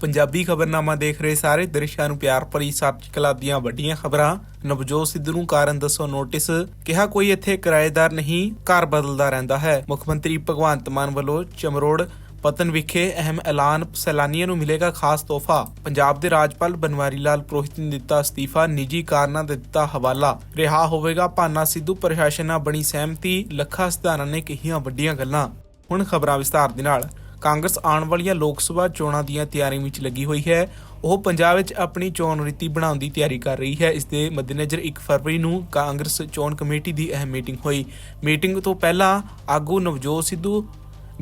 ਪੰਜਾਬੀ ਖਬਰਨਾਮਾ ਦੇਖ ਰਹੇ ਸਾਰੇ ਦਰਸ਼ਕਾਂ ਨੂੰ ਪਿਆਰ ਭਰੀ ਸਤਿ ਸ਼੍ਰੀ ਦੀਆਂ ਵੱਡੀਆਂ ਖਬਰਾਂ। ਨਵਜੋਤ ਸਿੱਧੂ ਨੂੰ ਕਾਰਨ ਦੱਸੋ ਨੋਟਿਸ। ਕਿਹਾ ਕੋਈ ਇੱਥੇ ਕਿਰਾਏਦਾਰ ਨਹੀਂ, ਘਰ ਬਦਲਦਾ ਰਹਿੰਦਾ ਹੈ। ਮੁੱਖ ਮੰਤਰੀ ਭਗਵੰਤ ਮਾਨ ਵੱਲੋਂ ਚਮਰੋੜ ਪਤਨ ਵਿਖੇ ਅਹਿਮ ਐਲਾਨ ਸੈਲਾਨੀਆਂ ਨੂੰ ਮਿਲੇਗਾ ਖਾਸ ਤੋਹਫਾ। ਪੰਜਾਬ ਦੇ ਰਾਜਪਾਲ ਬਨਵਾਰੀ ਲਾਲ ਪ੍ਰੋਹਿਤ ਨੇ ਦਿੱਤਾ ਅਸਤੀਫਾ, ਨਿੱਜੀ ਕਾਰਨਾਂ ਦਾ ਦਿੱਤਾ ਹਵਾਲਾ। ਰਿਹਾ ਹੋਵੇਗਾ ਭਾਨਾ ਸਿੱਧੂ ਪ੍ਰਸ਼ਾਸਨ ਨਾਲ ਬਣੀ ਸਹਿਮਤੀ, ਲੱਖਾ ਸਿਧਾਰਾਂ ਨੇ ਕਹੀਆਂ ਵੱਡੀਆਂ ਗੱਲਾਂ। ਹੁਣ ਖਬਰਾਂ ਵਿਸਤਾਰ ਦੇ ਨਾਲ। ਕਾਂਗਰਸ ਆਉਣ ਵਾਲੀਆਂ ਲੋਕ ਸਭਾ ਚੋਣਾਂ ਦੀਆਂ ਤਿਆਰੀਆਂ ਵਿੱਚ ਲੱਗੀ ਹੋਈ ਹੈ। ਉਹ ਪੰਜਾਬ ਵਿੱਚ ਆਪਣੀ ਚੋਣ ਨੀਤੀ ਬਣਾਉਣ ਦੀ ਤਿਆਰੀ ਕਰ ਰਹੀ ਹੈ। ਇਸ ਦੇ ਮੱਦੇਨਜ਼ਰ 1 ਫਰਵਰੀ ਨੂੰ ਕਾਂਗਰਸ ਚੋਣ ਕਮੇਟੀ ਦੀ ਅਹਿਮ ਮੀਟਿੰਗ ਹੋਈ। ਮੀਟਿੰਗ ਤੋਂ ਪਹਿਲਾਂ ਆਗੂ ਨਵਜੋਤ ਸਿੱਧੂ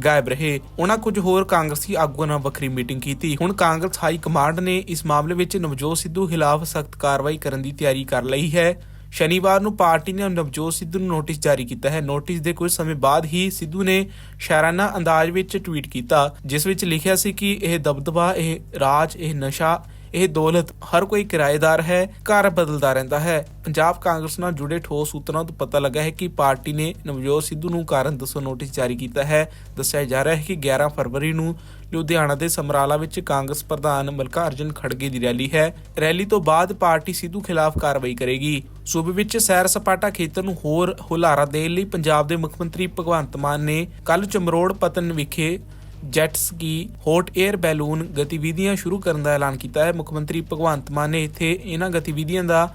ਗਾਇਬ ਰਹੇ। ਉਹਨਾਂ ਕੁਝ ਹੋਰ ਕਾਂਗਰਸੀ ਆਗੂਆਂ ਨਾਲ ਵੱਖਰੀ ਮੀਟਿੰਗ ਕੀਤੀ। ਹੁਣ ਕਾਂਗਰਸ ਹਾਈ ਕਮਾਂਡ ਨੇ ਇਸ ਮਾਮਲੇ ਵਿੱਚ ਨਵਜੋਤ ਸਿੱਧੂ ਖਿਲਾਫ ਸਖਤ ਕਾਰਵਾਈ ਕਰਨ ਦੀ ਤਿਆਰੀ ਕਰ ਲਈ ਹੈ। ਸ਼ਨੀਵਾਰ ਨੂੰ ਪਾਰਟੀ ਨੇ ਨਵਜੋਤ ਸਿੱਧੂ ਨੂੰ ਨੋਟਿਸ ਜਾਰੀ ਕੀਤਾ ਹੈ। ਨੋਟਿਸ ਦੇ ਕੁਝ ਸਮੇਂ ਬਾਅਦ ਹੀ ਸਿੱਧੂ ਨੇ ਸ਼ਾਰਾਨਾ ਅੰਦਾਜ਼ ਵਿੱਚ ਟਵੀਟ ਕੀਤਾ, ਜਿਸ ਵਿੱਚ ਲਿਖਿਆ ਸੀ ਕਿ ਇਹ ਦਬਦਬਾ, ਇਹ ਰਾਜ, ਇਹ ਨਸ਼ਾ ਇਹ ਦੌਲਤ ਹਰ ਕੋਈ ਕਿਰਾਏਦਾਰ ਹੈ, ਘਰ ਬਦਲਦਾ ਰਹਿੰਦਾ ਹੈ। ਪੰਜਾਬ ਕਾਂਗਰਸ ਨਾਲ ਜੁੜੇ ਠੋਸ ਸੂਤਰਾਂ ਤੋਂ ਪਤਾ ਲੱਗਾ ਹੈ ਕਿ ਪਾਰਟੀ ਨੇ ਨਵਜੋਤ ਸਿੱਧੂ ਨੂੰ ਕਾਰਨ ਦੱਸੋ ਨੋਟਿਸ ਜਾਰੀ ਕੀਤਾ ਹੈ। ਦੱਸਿਆ ਜਾ ਰਿਹਾ ਹੈ ਕਿ 11 ਫਰਵਰੀ ਨੂੰ ਲੁਧਿਆਣਾ ਦੇ ਸਮਰਾਲਾ ਵਿੱਚ ਕਾਂਗਰਸ ਪ੍ਰਧਾਨ ਮਲਕਾ ਅਰਜਨ ਖੜਗੇ ਦੀ ਰੈਲੀ ਹੈ। ਰੈਲੀ ਤੋਂ ਬਾਅਦ ਪਾਰਟੀ ਸਿੱਧੂ ਖਿਲਾਫ ਕਾਰਵਾਈ ਕਰੇਗੀ। ਸੂਬੇ ਵਿੱਚ ਸੈਰ ਸਪਾਟਾ ਖੇਤਰ ਨੂੰ ਹੋਰ ਹੁਲਾਰਾ ਦੇਣ ਲਈ ਪੰਜਾਬ ਦੇ ਮੁੱਖ ਮੰਤਰੀ ਭਗਵੰਤ ਮਾਨ ਨੇ ਕੱਲ ਚਮਰੋੜ ਪਤਨ ਵਿਖੇ ਜੈਟ ਸਕੀ ਹੌਟ 에ਅਰ ਬੈਲੂਨ ਗਤੀਵਿਧੀਆਂ ਸ਼ੁਰੂ ਕਰਨ ਦਾ ਐਲਾਨ ਕੀਤਾ ਹੈ। ਮੁੱਖ ਮੰਤਰੀ ਭਗਵੰਤ ਮਾਨ ਨੇ ਇੱਥੇ ਇਹਨਾਂ ਗਤੀਵਿਧੀਆਂ ਦਾ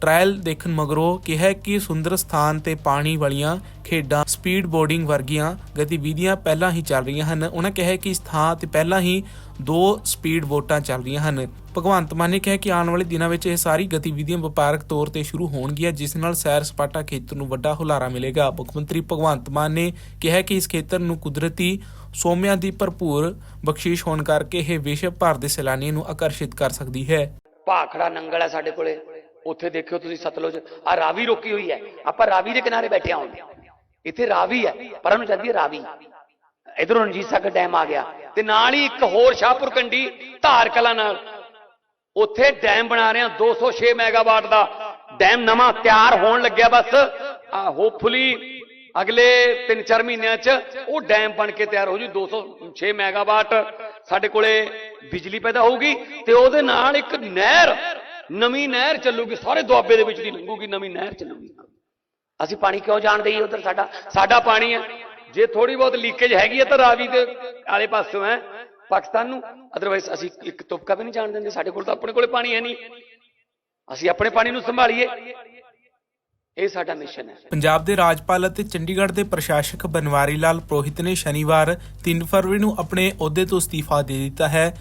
ਟ੍ਰਾਇਲ ਦੇਖਣ ਮਗਰੋਂ ਕਿਹਾ ਕਿ ਸੁੰਦਰ ਸਥਾਨ ਤੇ ਪਾਣੀ ਵਾਲੀਆਂ ਖੇਡਾਂ, ਸਪੀਡ ਬੋਰਡਿੰਗ ਵਰਗੀਆਂ ਗਤੀਵਿਧੀਆਂ ਪਹਿਲਾਂ ਹੀ ਚੱਲ ਰਹੀਆਂ ਹਨ। ਉਹਨਾਂ ਕਿਹਾ ਕਿ ਇਸ ਥਾਂ ਤੇ ਪਹਿਲਾਂ ਹੀ ਦੋ ਸਪੀਡ ਬੋਟਾਂ ਚੱਲ ਰਹੀਆਂ ਹਨ। ਭਗਵੰਤ ਮਾਨ ਨੇ ਕਿਹਾ ਕਿ ਆਉਣ ਵਾਲੇ ਦਿਨਾਂ ਵਿੱਚ ਇਹ ਸਾਰੀ ਗਤੀਵਿਧੀਆਂ ਵਪਾਰਕ ਤੌਰ ਤੇ ਸ਼ੁਰੂ ਹੋਣਗੀਆਂ, ਜਿਸ ਨਾਲ ਸੈਰ ਸਪਾਟਾ ਖੇਤਰ ਨੂੰ ਵੱਡਾ ਹੁਲਾਰਾ ਮਿਲੇਗਾ। ਮੁੱਖ ਮੰਤਰੀ ਭਗਵੰਤ ਮਾਨ ਨੇ ਕਿਹਾ ਕਿ ਇਸ ਖੇਤਰ ਨੂੰ ਕੁਦਰਤੀ ਸੋਮਿਆਂ ਦੀ ਭਰਪੂਰ ਬਖਸ਼ਿਸ਼ ਹੋਣ ਕਰਕੇ ਇਹ ਵਿਸ਼ਵ ਭਰ ਦੇ ਸੈਲਾਨੀਆਂ ਨੂੰ ਆਕਰਸ਼ਿਤ ਕਰ ਸਕਦੀ ਹੈ। ਭਾਖੜਾ ਨੰਗਲ ਹੈ ਸਾਡੇ ਕੋਲੇ। ਉੱਥੇ ਦੇਖਿਓ ਤੁਸੀਂ ਸਤਲੁਜ ਆ ਰਾਵੀ ਰੋਕੀ ਹੋਈ ਹੈ। ਆਪਾਂ ਰਾਵੀ ਦੇ ਕਿਨਾਰੇ ਬੈਠੇ ਹਾਂ ਇੱਥੇ ਰਾਵੀ ਹੈ, ਪਰ ਉਹਨੂੰ ਜਾਂਦੀ ਹੈ ਰਾਵੀ। ਇਧਰੋਂ ਰਣਜੀਤ ਸਾਗਰ ਡੈਮ ਆ ਗਿਆ। ਤੇ ਨਾਲ ਹੀ ਇੱਕ ਹੋਰ ਸ਼ਾਹਪੁਰ ਕੰਡੀ ਧਾਰ ਕਲਾ ਨਾਲ। ਉੱਥੇ ਡੈਮ ਬਣਾ ਰਹੇ ਆ 206 ਮੈਗਾਵਾਟ ਦਾ। ਡੈਮ ਨਵਾਂ ਤਿਆਰ ਹੋਣ ਲੱਗਿਆ ਬਸ। ਹੋਪਫੁਲੀ ਅਗਲੇ 3-4 ਮਹੀਨਿਆਂ 'ਚ ਉਹ ਡੈਮ ਬਣ ਕੇ ਤਿਆਰ ਹੋ ਜੂ 206 ਮੈਗਾਵਾਟ ਸਾਡੇ ਕੋਲੇ ਬਿਜਲੀ ਪੈਦਾ ਹੋਊਗੀ ਤੇ ਉਹਦੇ ਨਾਲ ਇੱਕ ਨਹਿਰ, ਨਵੀਂ ਨਹਿਰ ਚੱਲੂਗੀ, ਸਾਰੇ ਦੁਆਬੇ ਦੇ ਵਿੱਚ ਦੀ ਲੰਘੂਗੀ, ਨਵੀਂ ਨਹਿਰ ਚੱਲੂਗੀ। ਅਸੀਂ ਪਾਣੀ ਕਿਉਂ ਜਾਣ ਹੀ ਉਧਰ ਸਾਡਾ? ਸਾਡਾ ਪਾਣੀ ਹੈ। ਜੇ ਥੋੜੀ ਬਹੁਤ ਲੀਕੇਜ ਹੈਗੀ ਹੈ ਤਾਂ ਰਾਵੀ ਦੇ ਆਲੇ ਪਾਸੋਂ ਹੈ। ਪਾਕਿਸਤਾਨ ਨੂੰ। ਅਦਰਵਾਈਜ਼ ਅਸੀਂ ਇੱਕ ਤੁਪਕਾ ਵੀ ਨਹੀਂ ਜਾਣ ਦਿੰਦੇ। ਸਾਡੇ ਕੋਲ ਤਾਂ ਆਪਣੇ ਕੋਲੇ ਪਾਣੀ ਹੈ ਨਹੀਂ। ਅਸੀਂ ਆਪਣੇ ਪਾਣੀ ਨੂੰ ਸੰਭਾਲੀਏ। ਇਹ ਸਾਡਾ ਮਿਸ਼ਨ ਹੈ। ਪੰਜਾਬ ਦੇ ਰਾਜਪਾਲ ਅਤੇ ਚੰਡੀਗੜ੍ਹ ਦੇ ਪ੍ਰਸ਼ਾਸਕ ਬਨਵਾਰੀ ਲਾਲ ਪ੍ਰੋਹਿਤ ਨੇ ਸ਼ਨੀਵਾਰ 3 ਫਰਵਰੀ ਨੂੰ ਆਪਣੇ ਅਹੁਦੇ ਤੋਂ ਅਸਤੀਫਾ ਦੇ ਦਿੱਤਾ ਹੈ।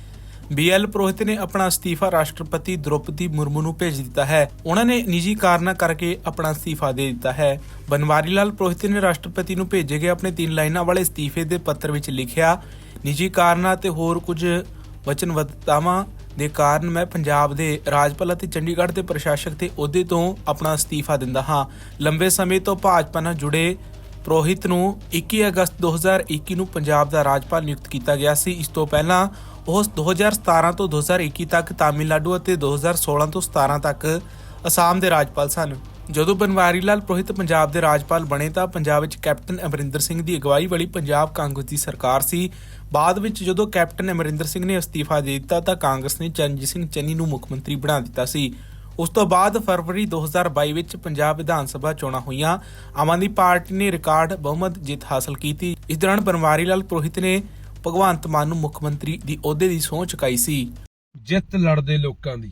ਬੀਐਲ ਪ੍ਰੋਹਿਤ ਨੇ ਆਪਣਾ ਅਸਤੀਫਾ ਰਾਸ਼ਟਰਪਤੀ ਦ੍ਰੋਪਦੀ ਮੁਰਮੂ ਨੂੰ ਭੇਜ ਦਿੱਤਾ ਹੈ। ਉਹਨਾਂ ਨੇ ਨਿੱਜੀ ਕਾਰਨਾਂ ਕਰਕੇ ਆਪਣਾ ਅਸਤੀਫਾ ਦੇ ਦਿੱਤਾ ਹੈ। ਬਨਵਾਰੀ ਲਾਲ ਪ੍ਰੋਹਿਤ ਨੇ ਰਾਸ਼ਟਰਪਤੀ ਨੂੰ ਭੇਜੇ ਗਏ ਆਪਣੇ ਤਿੰਨ ਲਾਈਨਾਂ ਵਾਲੇ ਅਸਤੀਫੇ ਦੇ ਪੱਤਰ ਵਿੱਚ ਲਿਖਿਆ ਨਿੱਜੀ ਕਾਰਨਾਂ ਤੇ ਹੋਰ ਕੁਝ ਵਚਨਬੱਧਤਾਵਾਂ ਦੇ ਕਾਰਨ ਮੈਂ ਪੰਜਾਬ ਦੇ ਰਾਜਪਾਲ ਅਤੇ ਚੰਡੀਗੜ੍ਹ ਦੇ ਪ੍ਰਸ਼ਾਸਕ ਦੇ ਅਹੁਦੇ ਤੋਂ ਆਪਣਾ ਅਸਤੀਫਾ ਦਿੰਦਾ ਹਾਂ। ਲੰਬੇ ਸਮੇਂ ਤੋਂ ਭਾਜਪਾ ਨਾਲ ਜੁੜੇ ਪ੍ਰੋਹਿਤ ਨੂੰ 21 ਅਗਸਤ 2021 ਨੂੰ ਪੰਜਾਬ ਦਾ ਰਾਜਪਾਲ ਨਿਯੁਕਤ ਕੀਤਾ ਗਿਆ ਸੀ। ਇਸ ਤੋਂ ਪਹਿਲਾਂ ਉਹ 2017 ਤੋਂ 2021 ਤੱਕ ਤਾਮਿਲਨਾਡੂ ਅਤੇ 2016 ਤੋਂ 17 ਤੱਕ ਅਸਾਮ ਦੇ ਰਾਜਪਾਲ ਸਨ। ਜਦੋਂ ਬਨਵਾਰੀ ਲਾਲ ਪ੍ਰੋਹਿਤ ਪੰਜਾਬ ਦੇ ਰਾਜਪਾਲ ਬਣੇ ਤਾਂ ਪੰਜਾਬ ਵਿੱਚ ਕੈਪਟਨ ਅਮਰਿੰਦਰ ਸਿੰਘ ਦੀ ਅਗਵਾਈ ਵਾਲੀ ਪੰਜਾਬ ਕਾਂਗਰਸ ਦੀ ਸਰਕਾਰ ਸੀ। ਬਾਅਦ ਵਿੱਚ ਜਦੋਂ ਕੈਪਟਨ ਅਮਰਿੰਦਰ ਸਿੰਘ ਨੇ ਅਸਤੀਫਾ ਦੇ ਦਿੱਤਾ ਤਾਂ ਕਾਂਗਰਸ ਨੇ ਚਰਨਜੀਤ ਸਿੰਘ ਚੰਨੀ ਨੂੰ ਮੁੱਖ ਮੰਤਰੀ ਬਣਾ ਦਿੱਤਾ ਸੀ। ਉਸ ਤੋਂ ਬਾਅਦ ਫਰਵਰੀ 2022 ਵਿੱਚ ਪੰਜਾਬ ਵਿਧਾਨ ਸਭਾ ਚੋਣਾਂ ਹੋਈਆਂ। ਆਮ ਆਦਮੀ ਪਾਰਟੀ ਨੇ ਰਿਕਾਰਡ ਬਹੁਮਤ ਜਿੱਤ ਹਾਸਲ ਕੀਤੀ। ਇਸ ਦੌਰਾਨ ਬਨਵਾਰੀ ਲਾਲ ਪ੍ਰੋਹਿਤ ਨੇ ਭਗਵੰਤ ਮਾਨ ਨੂੰ ਮੁੱਖ ਮੰਤਰੀ ਦੀ ਅਹੁਦੇ ਦੀ ਸਹੁੰ ਚੁਕਾਈ ਸੀ। ਜਿੱਤ ਲੜਦੇ ਲੋਕਾਂ ਦੀ।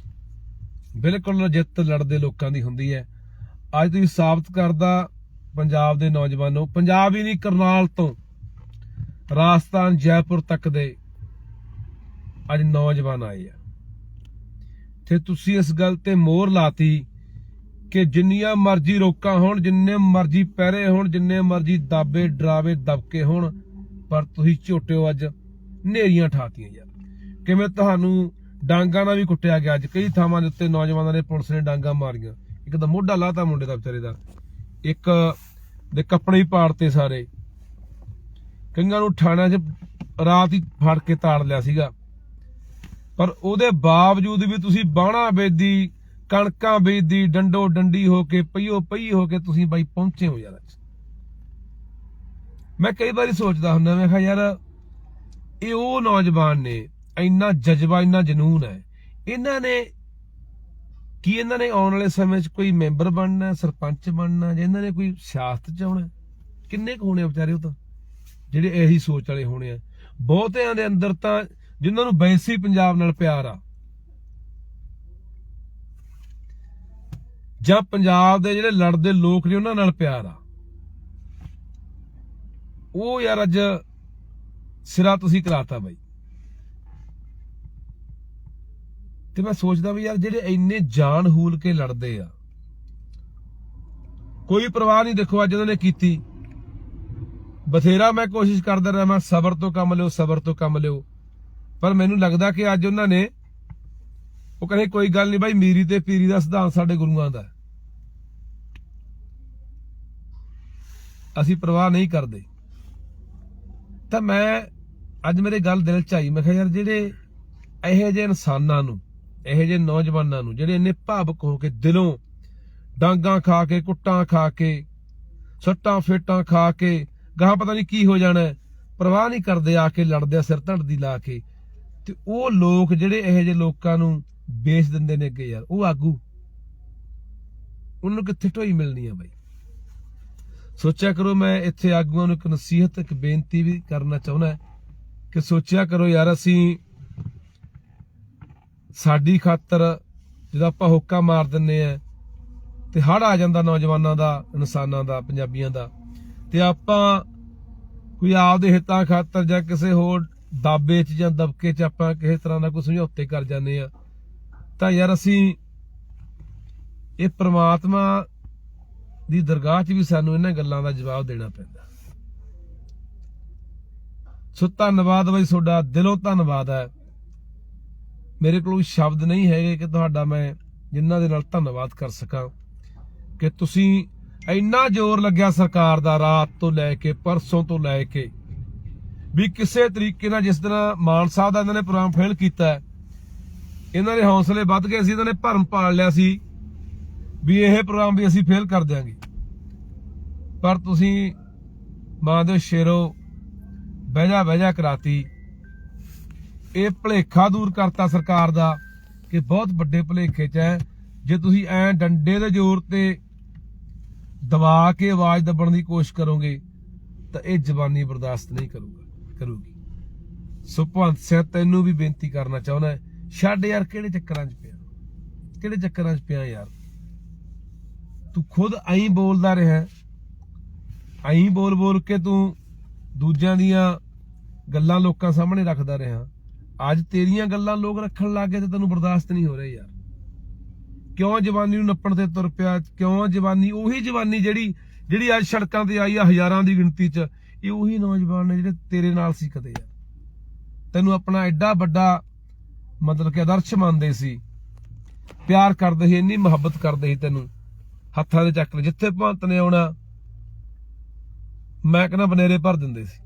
ਬਿਲਕੁਲ ਜਿੱਤ ਲੜਦੇ ਲੋਕਾਂ ਦੀ ਹੁੰਦੀ ਹੈ। ਅੱਜ ਤੁਸੀਂ ਸਾਬਤ ਕਰਦਾ ਪੰਜਾਬ ਦੇ ਨੌਜਵਾਨੋ, ਪੰਜਾਬ ਹੀ ਨਹੀਂ, ਕਰਨਾਲ ਤੋਂ। ਰਾਜਸਥਾਨ ਜੈਪੁਰ ਤੱਕ ਦੇ ਅੱਜ ਨੌਜਵਾਨ ਆਏ ਆ। ਤੇ ਤੁਸੀਂ ਇਸ ਗੱਲ ਤੇ ਮੋਹਰ ਲਾਤੀ ਕਿ ਜਿੰਨੀਆਂ ਮਰਜ਼ੀ ਰੋਕਾਂ ਹੋਣ, ਜਿੰਨੇ ਮਰਜ਼ੀ ਪਹਿਰੇ ਹੋਣ, ਜਿੰਨੇ ਮਰਜ਼ੀ ਦਾਬੇ, ਡਰਾਵੇ, ਦਬਕੇ ਹੋਣ, ਪਰ ਤੁਸੀਂ ਝੋਟਿਓ ਅੱਜ ਨੇਰੀਆਂ ਠਾਤੀਆਂ ਯਾਰ। ਕਿਵੇਂ ਤੁਹਾਨੂੰ ਡਾਂਗਾਂ ਨਾਲ ਵੀ ਕੁੱਟਿਆ ਗਿਆ? ਅੱਜ ਕਈ ਥਾਵਾਂ ਦੇ ਉੱਤੇ ਨੌਜਵਾਨਾਂ ਨੇ ਪੁਲਿਸ ਨੇ ਡਾਂਗਾਂ ਮਾਰੀਆਂ। ਇੱਕ ਤਾਂ ਮੋਢਾ ਲਾਤਾ ਮੁੰਡੇ ਦਾ ਵਿਚਾਰੇ ਦਾ। ਇੱਕ ਦੇ ਕੱਪੜੇ ਹੀ ਪਾੜਤੇ ਸਾਰੇ। ਕਈਆਂ ਨੂੰ ਥਾਣਿਆਂ 'ਚ ਰਾਤ ਹੀ ਫੜ ਕੇ ਤਾੜ ਲਿਆ ਸੀਗਾ। ਪਰ ਉਹਦੇ ਬਾਵਜੂਦ ਵੀ ਤੁਸੀਂ ਬਾਣਾ ਵੇਦੀ, ਕਣਕਾਂ ਵੇਦੀ, ਡੰਡੋ ਡੰਡੀ ਹੋ ਕੇ, ਪਈਓ ਪਈ ਹੋ ਕੇ ਤੁਸੀਂ ਬਾਈ ਪਹੁੰਚੇ ਹੋ ਯਾਰ ਮੈਂ ਕਈ ਵਾਰੀ ਸੋਚਦਾ ਹੁੰਦਾ, ਮੈਂ ਕਿਹਾ ਯਾਰ, ਇਹ ਉਹ ਨੌਜਵਾਨ ਨੇ, ਇੰਨਾ ਜਜ਼ਬਾ, ਇੰਨਾ ਜਨੂਨ ਹੈ। ਇਹਨਾਂ ਨੇ ਕੀ ਇਹਨਾਂ ਨੇ ਆਉਣ ਵਾਲੇ ਸਮੇਂ 'ਚ ਕੋਈ ਮੈਂਬਰ ਬਣਨਾ, ਸਰਪੰਚ ਬਣਨਾ, ਜਾਂ ਇਹਨਾਂ ਨੇ ਕੋਈ ਸਿਆਸਤ 'ਚ ਆਉਣਾ? ਕਿੰਨੇ ਕੁ ਹੋਣੇ ਵਿਚਾਰੇ ਉਹ ਤਾਂ? ਜਿਹੜੇ ਇਹੀ ਸੋਚ ਵਾਲੇ ਹੋਣੇ ਆ। ਬਹੁਤਿਆਂ ਦੇ ਅੰਦਰ ਤਾਂ ਜਿਨ੍ਹਾਂ ਨੂੰ ਵੈਸੀ ਪੰਜਾਬ ਨਾਲ ਪਿਆਰ ਆ, ਜਾਂ ਪੰਜਾਬ ਦੇ ਜਿਹੜੇ ਲੜਦੇ ਲੋਕ ਨੇ ਉਹਨਾਂ ਨਾਲ ਪਿਆਰ ਆ। ਉਹ ਯਾਰ ਅੱਜ ਸਿਰਾ ਤੁਸੀਂ ਕਰਾਤਾ ਬਾਈ। ਤੇ ਮੈਂ ਸੋਚਦਾ ਵੀ ਯਾਰ ਜਿਹੜੇ ਇੰਨੇ ਜਾਨ ਹੂਲ ਕੇ ਲੜਦੇ ਆ, ਕੋਈ ਪਰਵਾਹ ਨਹੀਂ ਦੇਖੋ ਅੱਜ ਉਹਨਾਂ ਨੇ ਕੀਤੀ। ਬਥੇਰਾ ਮੈਂ ਕੋਸ਼ਿਸ਼ ਕਰਦਾ ਰਿਹਾ, ਮੈਂ ਸਬਰ ਤੋਂ ਕੰਮ ਲਿਓ, ਸਬਰ ਤੋਂ ਕੰਮ ਲਿਓ। ਪਰ ਮੈਨੂੰ ਲੱਗਦਾ ਕਿ ਅੱਜ ਉਹਨਾਂ ਨੇ ਉਹ ਕਹਿੰਦੇ, ਕੋਈ ਗੱਲ ਨਹੀਂ ਬਾਈ, ਮੀਰੀ ਤੇ ਪੀਰੀ ਦਾ ਸਿਧਾਂਤ ਸਾਡੇ ਗੁਰੂਆਂ ਦਾ ਅਸੀਂ ਪਰਵਾਹ ਨਹੀਂ ਕਰਦੇ। ਤਾਂ ਮੈਂ ਅੱਜ ਮੇਰੇ ਗੱਲ ਦਿਲ ਚ ਆਈ, ਮੈਂ ਕਿਹਾ ਯਾਰ ਜਿਹੜੇ ਇਹੋ ਜਿਹੇ ਇਨਸਾਨਾਂ ਨੂੰ, ਇਹੋ ਜਿਹੇ ਨੌਜਵਾਨਾਂ ਨੂੰ, ਜਿਹੜੇ ਇੰਨੇ ਭਾਵਕ ਹੋ ਕੇ ਦਿਲੋਂ ਡਾਂਗਾ ਖਾ ਕੇ, ਕੁੱਟਾਂ ਖਾ ਕੇ ਸੱਟਾਂ ਫੇਟਾਂ ਖਾ ਕੇ ਗਾਹ ਪਤਾ ਨਹੀਂ ਕੀ ਹੋ ਜਾਣਾ ਹੈ, ਪਰਵਾਹ ਨਹੀਂ ਕਰਦੇ ਆ ਕੇ ਲੜਦੇ ਆ ਸਿਰ ਧੜਦੀ ਲਾ ਕੇ। ਤੇ ਉਹ ਲੋਕ ਜਿਹੜੇ ਇਹੋ ਜਿਹੇ ਲੋਕਾਂ ਨੂੰ ਵੇਚ ਦਿੰਦੇ ਨੇ ਅੱਗੇ ਯਾਰ ਉਹ ਆਗੂ। ਉਹਨਾਂ ਨੂੰ ਕਿੱਥੇ ਢੋਈ ਮਿਲਣੀ ਆ ਬਾਈ? ਸੋਚਿਆ ਕਰੋ ਮੈਂ ਇੱਥੇ ਆਗੂਆਂ ਨੂੰ ਇੱਕ ਨਸੀਹਤ ਇੱਕ ਬੇਨਤੀ ਵੀ ਕਰਨਾ ਚਾਹੁੰਦਾ ਕਿ ਸੋਚਿਆ ਕਰੋ ਯਾਰ ਅਸੀਂ ਸਾਡੀ ਖਾਤਰ ਜਦੋਂ ਆਪਾਂ ਹੋਕਾ ਮਾਰ ਦਿੰਨੇ ਆ ਤੇ ਹੜ ਆ ਜਾਂਦਾ ਨੌਜਵਾਨਾਂ ਦਾ ਇਨਸਾਨਾਂ ਦਾ ਪੰਜਾਬੀਆਂ ਦਾ। ਤੇ ਆਪਾਂ ਕੋਈ ਆਪਦੇ ਹਿੱਤਾਂ ਖਾਤਰ ਜਾਂ ਕਿਸੇ ਹੋਰ ਦਾਬੇ 'ਚ ਜਾਂ ਦਬਕੇ 'ਚ ਆਪਾਂ ਕਿਸੇ ਤਰ੍ਹਾਂ ਦਾ ਕੋਈ ਸਮਝੌਤੇ ਕਰ ਜਾਂਦੇ ਆ ਤਾਂ ਯਾਰ ਅਸੀਂ ਇਹ ਪ੍ਰਮਾਤਮਾ ਦੀ ਦਰਗਾਹ 'ਚ ਵੀ ਸਾਨੂੰ ਇਹਨਾਂ ਗੱਲਾਂ ਦਾ ਜਵਾਬ ਦੇਣਾ ਪੈਂਦਾ। ਸੋ ਧੰਨਵਾਦ ਬਈ ਤੁਹਾਡਾ, ਦਿਲੋਂ ਧੰਨਵਾਦ ਹੈ। ਮੇਰੇ ਕੋਲ ਸ਼ਬਦ ਨਹੀਂ ਹੈਗੇ ਕਿ ਤੁਹਾਡਾ ਮੈਂ ਜਿਨ੍ਹਾਂ ਦੇ ਨਾਲ ਧੰਨਵਾਦ ਕਰ ਸਕਾਂ। ਕਿ ਤੁਸੀਂ ਇੰਨਾ ਜ਼ੋਰ ਲੱਗਿਆ ਸਰਕਾਰ ਦਾ ਰਾਤ ਤੋਂ ਲੈ ਕੇ ਪਰਸੋਂ ਤੋਂ ਲੈ ਕੇ ਵੀ ਕਿਸੇ ਤਰੀਕੇ ਨਾਲ ਜਿਸ ਦਿਨ ਮਾਨ ਸਾਹਿਬ ਦਾ ਇਹਨਾਂ ਨੇ ਪ੍ਰੋਗਰਾਮ ਫੇਲ ਕੀਤਾ ਇਹਨਾਂ ਦੇ ਹੌਸਲੇ ਵੱਧ ਗਏ ਸੀ, ਇਹਨਾਂ ਨੇ ਭਰਮ ਪਾਲ ਲਿਆ ਸੀ ਵੀ ਇਹ ਪ੍ਰੋਗਰਾਮ ਵੀ ਅਸੀਂ ਫੇਲ ਕਰ ਦਿਆਂਗੇ। ਪਰ ਤੁਸੀਂ ਮਾਂ ਦੇ ਸ਼ੇਰੋ ਬਹਿਜਾ ਬਹਿਜਾ ਕਰਾਤੀ। ਇਹ ਭਲੇਖਾ ਦੂਰ ਕਰਤਾ ਸਰਕਾਰ ਦਾ ਕਿ ਬਹੁਤ ਵੱਡੇ ਭਲੇਖੇ 'ਚ ਹੈ। ਜੇ ਤੁਸੀਂ ਐ ਡੰਡੇ ਦੇ ਜ਼ੋਰ ਤੇ ਦਬਾ ਕੇ ਆਵਾਜ਼ ਦੱਬਣ ਦੀ ਕੋਸ਼ਿਸ਼ ਕਰੋਗੇ, ਤਾਂ ਇਹ ਜ਼ਬਾਨੀ ਬਰਦਾਸ਼ਤ ਨਹੀਂ ਕਰੂਗਾ, ਕਰੂਗੀ। ਸੋ ਭਗਵੰਤ ਸਿੰਘ, ਤੈਨੂੰ ਵੀ ਬੇਨਤੀ ਕਰਨਾ ਚਾਹੁੰਦਾ ਛੱਡ ਯਾਰ, ਕਿਹੜੇ ਚੱਕਰਾਂ 'ਚ ਪਿਆ? ਕਿਹੜੇ ਚੱਕਰਾਂ 'ਚ ਪਿਆ ਯਾਰ? ਤੂੰ ਖੁਦ ਐਂ ਬੋਲਦਾ ਰਿਹਾ, ਐਂ ਬੋਲ ਬੋਲ ਕੇ ਤੂੰ ਦੂਜਿਆਂ ਦੀਆਂ ਗੱਲਾਂ ਲੋਕਾਂ ਸਾਹਮਣੇ ਰੱਖਦਾ ਰਿਹਾ। ਅੱਜ ਤੇਰੀਆਂ ਗੱਲਾਂ ਲੋਕ ਰੱਖਣ ਲੱਗ ਗਏ ਤੇ ਤੈਨੂੰ ਬਰਦਾਸ਼ਤ ਨਹੀਂ ਹੋ ਰਿਹਾ ਯਾਰ। ਕਿਉਂ ਜਵਾਨੀ ਨੂੰ ਨੱਪਣ ਤੇ ਤੁਰ ਪਿਆ? ਕਿਉਂ ਜਵਾਨੀ? ਉਹੀ ਜਵਾਨੀ ਜਿਹੜੀ ਜਿਹੜੀ ਅੱਜ ਸੜਕਾਂ ਤੇ ਆਈ ਆ ਹਜ਼ਾਰਾਂ ਦੀ ਗਿਣਤੀ 'ਚ, ਇਹ ਉਹੀ ਨੌਜਵਾਨ ਨੇ ਜਿਹੜੇ ਤੇਰੇ ਨਾਲ ਸੀ ਕਦੇ ਯਾਰ ਤੈਨੂੰ ਆਪਣਾ ਐਡਾ ਵੱਡਾ, ਮਤਲਬ ਕਿ ਆਦਰਸ਼ ਮੰਨਦੇ ਸੀ। ਪਿਆਰ ਕਰਦੇ ਸੀ, ਇੰਨੀ ਮੁਹੱਬਤ ਕਰਦੇ ਸੀ ਤੈਨੂੰ। ਹੱਥਾਂ ਦੇ ਚੱਕ ਲੈ, ਜਿੱਥੇ ਭੰਤ ਨੇ ਆਉਣਾ, ਮੈਂ ਕਹਿੰਦਾ ਬਨੇਰੇ ਭਰ ਦਿੰਦੇ ਸੀ।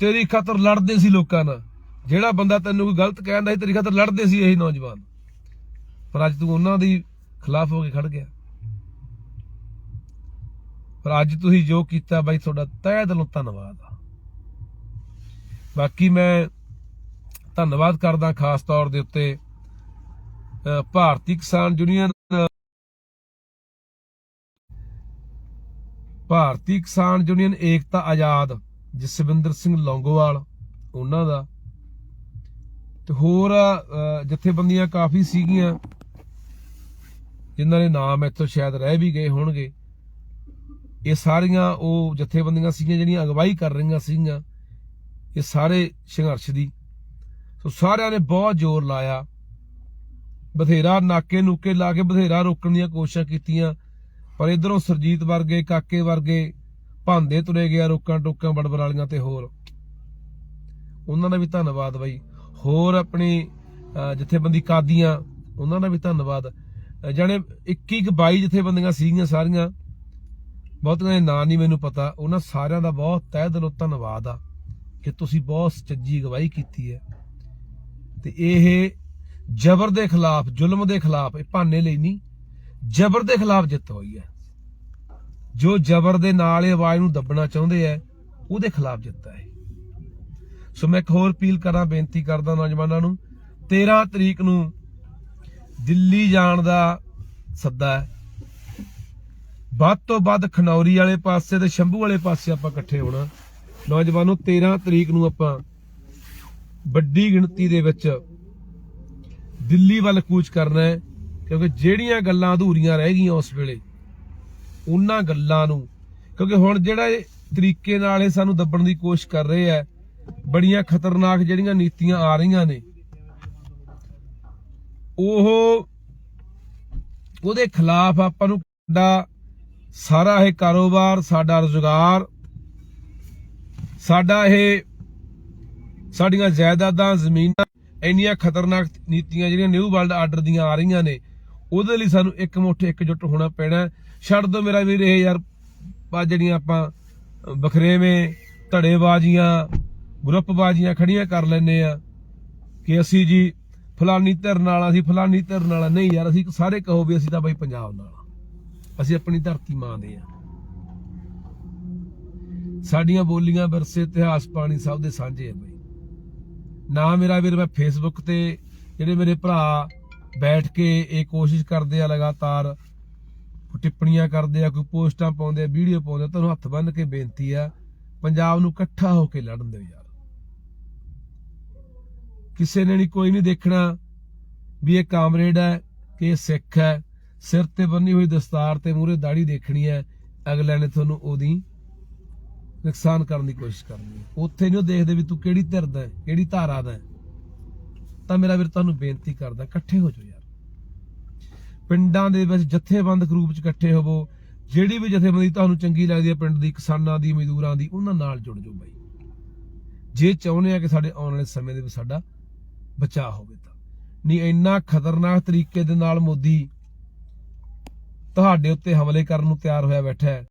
ਤੇਰੀ ਖਾਤਰ ਲੜਦੇ ਸੀ ਲੋਕਾਂ ਨਾਲ। ਜਿਹੜਾ ਬੰਦਾ ਤੈਨੂੰ ਕੋਈ ਗਲਤ ਕਹਿੰਦਾ ਸੀ, ਤੇਰੀ ਖਾਤਰ ਲੜਦੇ ਸੀ ਇਹੀ ਨੌਜਵਾਨ। ਪਰ ਅੱਜ ਤੂੰ ਉਹਨਾਂ ਦੀ ਖਿਲਾਫ ਹੋ ਕੇ ਖੜ ਗਿਆ। ਪਰ ਅੱਜ ਤੁਸੀਂ ਜੋ ਕੀਤਾ ਬਾਈ, ਤੁਹਾਡਾ ਤਹਿ ਦਿਲੋਂ ਧੰਨਵਾਦ ਆ। ਬਾਕੀ ਮੈਂ ਧੰਨਵਾਦ ਕਰਦਾ ਖਾਸ ਤੌਰ ਦੇ ਉੱਤੇ ਭਾਰਤੀ ਕਿਸਾਨ ਯੂਨੀਅਨ, ਭਾਰਤੀ ਕਿਸਾਨ ਯੂਨੀਅਨ ਏਕਤਾ ਆਜ਼ਾਦ, ਜਸਵਿੰਦਰ ਸਿੰਘ ਲੌਂਗੋਵਾਲ, ਉਹਨਾਂ ਦਾ। ਤੇ ਹੋਰ ਜਥੇਬੰਦੀਆਂ ਕਾਫੀ ਸੀਗੀਆਂ। ਜਿਨ੍ਹਾਂ ਦੇ ਨਾਮ ਇੱਥੋਂ ਸ਼ਾਇਦ ਰਹਿ ਵੀ ਗਏ ਹੋਣਗੇ। ਇਹ ਸਾਰੀਆਂ ਉਹ ਜਥੇਬੰਦੀਆਂ ਸੀਗੀਆਂ ਜਿਹੜੀਆਂ ਅਗਵਾਈ ਕਰ ਰਹੀਆਂ ਸੀਗੀਆਂ ਇਹ ਸਾਰੇ ਸੰਘਰਸ਼ ਦੀ। ਸੋ ਸਾਰਿਆਂ ਨੇ ਬਹੁਤ ਜ਼ੋਰ ਲਾਇਆ। ਬਥੇਰਾ ਨਾਕੇ ਨੂਕੇ ਲਾ ਕੇ ਬਥੇਰਾ ਰੋਕਣ ਦੀਆਂ ਕੋਸ਼ਿਸ਼ਾਂ ਕੀਤੀਆਂ। ਪਰ ਇਧਰੋਂ ਸਰਜੀਤ ਵਰਗੇ ਕਾਕੇ ਵਰਗੇ ਭਾਂਦੇ ਤੁਰੇ ਗਿਆ ਰੋਕਾਂ ਟੋਕਾਂ ਬੜਬੜ ਵਾਲੀਆਂ ਤੇ ਹੋਰ। ਉਹਨਾਂ ਦਾ ਵੀ ਧੰਨਵਾਦ ਬਾਈ। ਹੋਰ ਆਪਣੀ ਅਹ, ਜਥੇਬੰਦੀ ਕਾਦੀਆਂ ਉਹਨਾਂ ਦਾ ਵੀ ਧੰਨਵਾਦ। ਅਹ, ਜਾਣੇ 21 ਕੁ 22 ਜਥੇਬੰਦੀਆਂ ਸੀਗੀਆਂ ਸਾਰੀਆਂ। ਬਹੁਤਿਆਂ ਦੇ ਨਾਂ ਨਹੀਂ ਮੈਨੂੰ ਪਤਾ। ਉਹਨਾਂ ਸਾਰਿਆਂ ਦਾ ਬਹੁਤ ਤਹਿ ਦਿਲੋਂ ਧੰਨਵਾਦ ਆ ਕਿ ਤੁਸੀਂ ਬਹੁਤ ਸੱਚੀ ਅਗਵਾਈ ਕੀਤੀ ਹੈ। ਤੇ ਇਹ ਜ਼ਬਰ ਦੇ ਖਿਲਾਫ ਜ਼ੁਲਮ ਦੇ ਖਿਲਾਫ ਇਹ ਭਾਨੇ ਲਈ ਨਹੀਂ ਜ਼ਬਰ ਦੇ ਖਿਲਾਫ ਜਿੱਤ ਹੋਈ ਹੈ। ਜੋ ਜ਼ਬਰ ਦੇ ਨਾਲ ਇਹ ਆਵਾਜ਼ ਨੂੰ ਦੱਬਣਾ ਚਾਹੁੰਦੇ ਆ ਉਹਦੇ ਖਿਲਾਫ ਜਿੱਤ ਹੈ ਸੋ ਮੈਂ ਇੱਕ ਹੋਰ ਅਪੀਲ ਕਰਾਂ ਬੇਨਤੀ ਕਰਦਾ ਨੌਜਵਾਨਾਂ ਨੂੰ 13 ਤਰੀਕ ਨੂੰ ਦਿੱਲੀ ਜਾਣ ਦਾ ਸੱਦਾ ਹੈ। ਵੱਧ ਤੋਂ ਵੱਧ ਖਨੌਰੀ ਵਾਲੇ ਪਾਸੇ ਤੇ ਸ਼ੰਭੂ ਵਾਲੇ ਪਾਸੇ ਆਪਾਂ ਇਕੱਠੇ ਹੋਣਾ। ਨੌਜਵਾਨੋ 13 ਤਰੀਕ ਨੂੰ ਆਪਾਂ ਵੱਡੀ ਗਿਣਤੀ ਦੇ ਵਿੱਚ ਦਿੱਲੀ ਵੱਲ ਕੂਚ ਕਰਨਾ ਹੈ, ਕਿਉਂਕਿ ਜਿਹੜੀਆਂ ਗੱਲਾਂ ਅਧੂਰੀਆਂ ਰਹਿ ਗਈਆਂ ਉਸ ਵੇਲੇ, ਉਹਨਾਂ ਗੱਲਾਂ ਨੂੰ, ਕਿਉਂਕਿ ਹੁਣ ਜਿਹੜਾ ਇਹ ਤਰੀਕੇ ਨਾਲ ਇਹ ਸਾਨੂੰ ਦੱਬਣ ਦੀ ਕੋਸ਼ਿਸ਼ ਕਰ ਰਹੇ ਆ ਬੜੀਆਂ ਖਤਰਨਾਕ ਜਿਹੜੀਆਂ ਨੀਤੀਆਂ ਆ ਰਹੀਆਂ ਨੇ ਉਹ ਉਹਦੇ ਖਿਲਾਫ ਆਪਾਂ ਨੂੰ ਸਾਡਾ ਸਾਰਾ ਇਹ ਕਾਰੋਬਾਰ, ਸਾਡਾ ਰੁਜ਼ਗਾਰ, ਸਾਡਾ ਇਹ ਸਾਡੀਆਂ ਜਾਇਦਾਦਾਂ, ਜ਼ਮੀਨਾਂ, ਇੰਨੀਆਂ ਖਤਰਨਾਕ ਨੀਤੀਆਂ ਜਿਹੜੀਆਂ ਨਿਊ ਵਰਲਡ ਆਰਡਰ ਦੀਆਂ ਆ ਰਹੀਆਂ ਨੇ, ਉਹਦੇ ਲਈ ਸਾਨੂੰ ਇੱਕ ਮੁੱਠ ਇਕਜੁੱਟ ਹੋਣਾ ਪੈਣਾ ਛੱਡ ਦੋ ਮੇਰਾ ਵੀਰ, ਇਹ ਯਾਰ ਆ ਜਿਹੜੀਆਂ ਆਪਾਂ ਬਖਰੇਵੇਂ ਧੜੇਬਾਜ਼ੀਆਂ ਗਰੁੱਪਬਾਜ਼ੀਆਂ ਖੜੀਆਂ ਕਰ ਲੈਨੇ ਆ ਕਿ ਅਸੀਂ ਜੀ ਫਲਾਨੀ ਧਿਰ ਨਾਲ ਅਸੀਂ ਫਲਾਨੀ ਧਿਰ ਨਾਲ ਨਹੀਂ ਯਾਰ, ਅਸੀਂ ਸਾਰੇ ਕਹੋ ਵੀ ਅਸੀਂ ਤਾਂ ਬਾਈ ਪੰਜਾਬ ਨਾਲ ਅਸੀਂ ਆਪਣੀ ਧਰਤੀ ਮਾਂ ਦੇ ਆ। ਸਾਡੀਆਂ ਬੋਲੀਆਂ ਵਿਰਸੇ ਇਤਿਹਾਸ ਪਾਣੀ ਸਭ ਦੇ ਸਾਂਝੇ ਆ ਬਈ। ਨਾ ਮੇਰਾ ਵੀਰ, ਮੈਂ ਫੇਸਬੁੱਕ ਤੇ ਜਿਹੜੇ ਮੇਰੇ ਭਰਾ ਬੈਠ ਕੇ ਇਹ ਕੋਸ਼ਿਸ਼ ਕਰਦੇ ਆ ਲਗਾਤਾਰ ਟਿੱਪਣੀਆਂ ਕਰਦੇ ਆ, ਕੋਈ ਪੋਸਟਾਂ ਪਾਉਂਦੇ ਆ, ਵੀਡੀਓ ਪਾਉਂਦੇ ਤੁਹਾਨੂੰ ਹੱਥ ਬੰਨ੍ਹ ਕੇ ਬੇਨਤੀ ਆ, ਪੰਜਾਬ ਨੂੰ ਇਕੱਠਾ ਹੋ ਕੇ ਲੜਨ ਦਿਓ ਯਾਰ। ਕਿਸੇ ਨੇ ਨਹੀਂ ਕੋਈ ਨਹੀਂ ਦੇਖਣਾ ਵੀ ਇਹ ਕਾਮਰੇਡ ਹੈ ਕਿ ਇਹ ਸਿੱਖ ਹੈ। ਸਿਰ ਤੇ ਬੰਨੀ ਹੋਈ ਦਸਤਾਰ ਤੇ ਮੂਰੇ ਦਾੜੀ ਦੇਖਣੀ ਹੈ। ਅਗਲੇ ਨੇ ਤੁਹਾਨੂੰ ਉਹਦੀ ਨੁਕਸਾਨ ਕਰਨ ਦੀ ਕੋਸ਼ਿਸ਼ ਕਰਨੀ ਉੱਥੇ ਨਹੀਂ ਉਹ ਦੇਖਦੇ ਵੀ ਤੂੰ ਕਿਹੜੀ ਧਿਰ ਦਾ ਕਿਹੜੀ ਧਾਰਾ ਦਾ ਤਾਂ ਮੇਰਾ ਵੀਰ ਤੁਹਾਨੂੰ ਬੇਨਤੀ ਕਰਦਾ, ਇਕੱਠੇ ਹੋ ਜਾਓ ਯਾਰ। ਪਿੰਡਾਂ ਦੇ ਵਿੱਚ ਜਥੇਬੰਦਕ ਰੂਪ ਚ ਇਕੱਠੇ ਹੋਵੋ। ਜਿਹੜੀ ਵੀ ਜਥੇਬੰਦੀ ਤੁਹਾਨੂੰ ਚੰਗੀ ਲੱਗਦੀ ਹੈ, ਪਿੰਡ ਦੀ ਕਿਸਾਨਾਂ ਦੀ, ਮਜ਼ਦੂਰਾਂ ਦੀ, ਉਹਨਾਂ ਨਾਲ ਜੁੜ ਜਾਓ ਬਾਈ। ਜੇ ਚਾਹੁੰਦੇ ਆ ਕਿ ਸਾਡੇ ਆਉਣ ਵਾਲੇ ਸਮੇਂ ਦੇ ਵਿੱਚ ਸਾਡਾ ਬਚਾ ਹੋਵੇ ਤਾਂ। ਨਹੀਂ, ਇੰਨਾ ਖਤਰਨਾਕ ਤਰੀਕੇ ਦੇ ਨਾਲ ਮੋਦੀ ਤੁਹਾਡੇ ਉੱਤੇ ਹਮਲੇ ਕਰਨ ਨੂੰ ਤਿਆਰ ਹੋਇਆ ਬੈਠਾ ਹੈ।